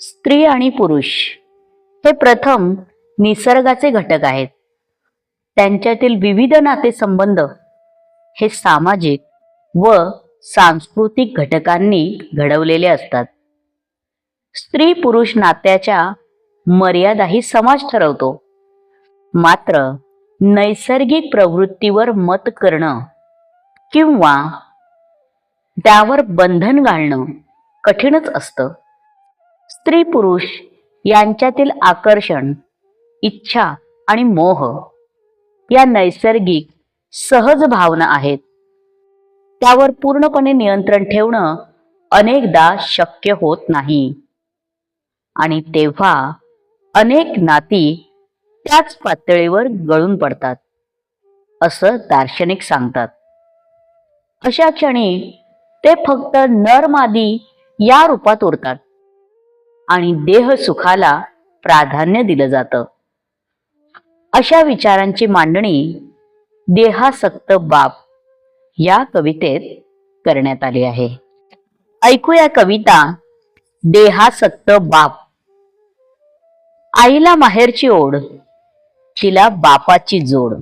स्त्री आणि पुरुष हे प्रथम निसर्गाचे घटक आहेत. त्यांच्यातील विविध नातेसंबंध हे सामाजिक व सांस्कृतिक घटकांनी घडवलेले असतात. स्त्री पुरुष नात्याच्या मर्यादाही समाज ठरवतो. मात्र नैसर्गिक प्रवृत्तीवर मत करणं किंवा त्यावर बंधन घालणं कठीणच असतं. स्त्री पुरुष यांच्यातील आकर्षण इच्छा आणि मोह या नैसर्गिक सहज भावना आहेत. त्यावर पूर्णपणे नियंत्रण ठेवणं अनेकदा शक्य होत नाही. आणि तेव्हा अनेक नाती त्याच पातळीवर गळून पडतात असं दार्शनिक सांगतात. अशा क्षणी ते फक्त नर मादी या रूपात उरतात. आणि देह सुखाला प्राधान्य दिलं जातं. अशा विचारांची मांडणी देहासक्त बाप या कवितेत करण्यात आली आहे. ऐकूया कविता देहासक्त बाप आईला माहेरची ओढ तिला बापाची जोड.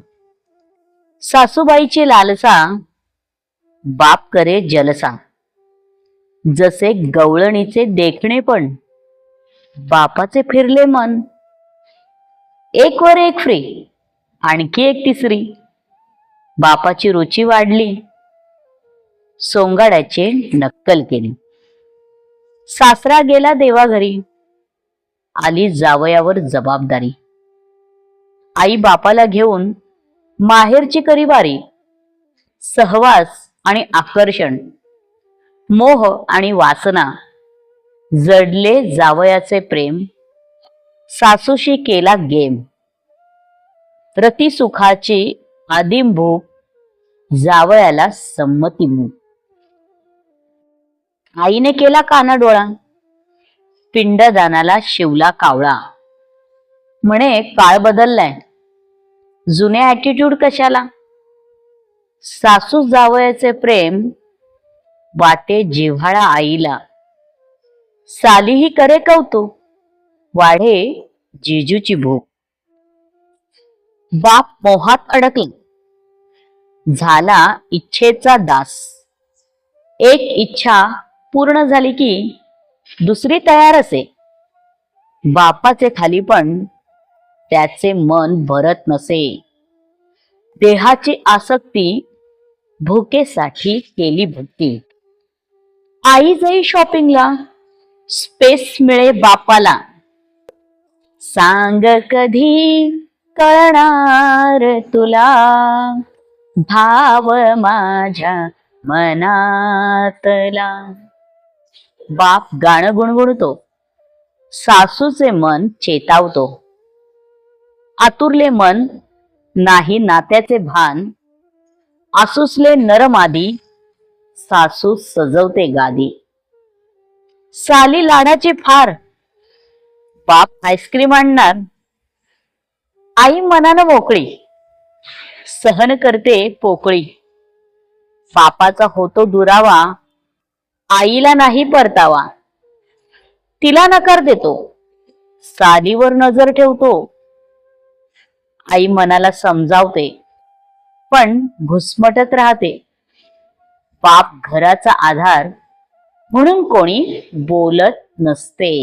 सासूबाईची लालसा बाप करे जलसा. जसे गवळणीचे देखणे पण बापाचे फिरले मन. एक वर एक फ्री आणखी एक तिसरी. बापाची रुची वाढली. सोंगाड्याचे नक्कल केली. सासरा गेला देवाघरी आली जावयावर जबाबदारी. आई बापाला घेऊन माहेरची करीवारी सहवास आणि आकर्षण. मोह आणि वासना जडले जावयाचे प्रेम. सासूशी केला गेम. प्रतिसुखाची आदिम भूक जावयाला संमती मूक. आईने केला काना डोळा. पिंडदानाला शिवला कावळा. म्हणे काळ बदललाय. जुने ॲटिट्यूड कशाला? सासू जावयाचे प्रेम वाटे जिव्हाळा आईला. सालीही करे कौतुक. वाढे जिजूची भूक. बाप मोहात अडकला. झाला इच्छेचा दास. एक इच्छा पूर्ण झाली की दुसरी तयार असे. बापाचे खाली पण त्याचे मन भरत नसे. देहाची आसक्ती भुकेसाठी केली भक्ती. आई जाई शॉपिंगला स्पेस मिळे बापाला. सांग कधी कळणार तुला? भाव माझ्या मनातला. बाप गाणं गुणगुणतो. सासूचे मन चेतावतो. आतुरले मन नाही नात्याचे भान. आसुसले नरमादी सासू सजवते गादी. साली लाडाची फार. बाप आईस्क्रीम आणणार. आई मनानं मोकळी. सहन करते पोकळी. बापाचा होतो दुरावा. आईला नाही परतावा. तिला नकार देतो. सालीवर नजर ठेवतो. आई मनाला समजावते. पण घुसमटत राहते. बाप घराचा आधार. म्हणून कोणी बोलत नसते.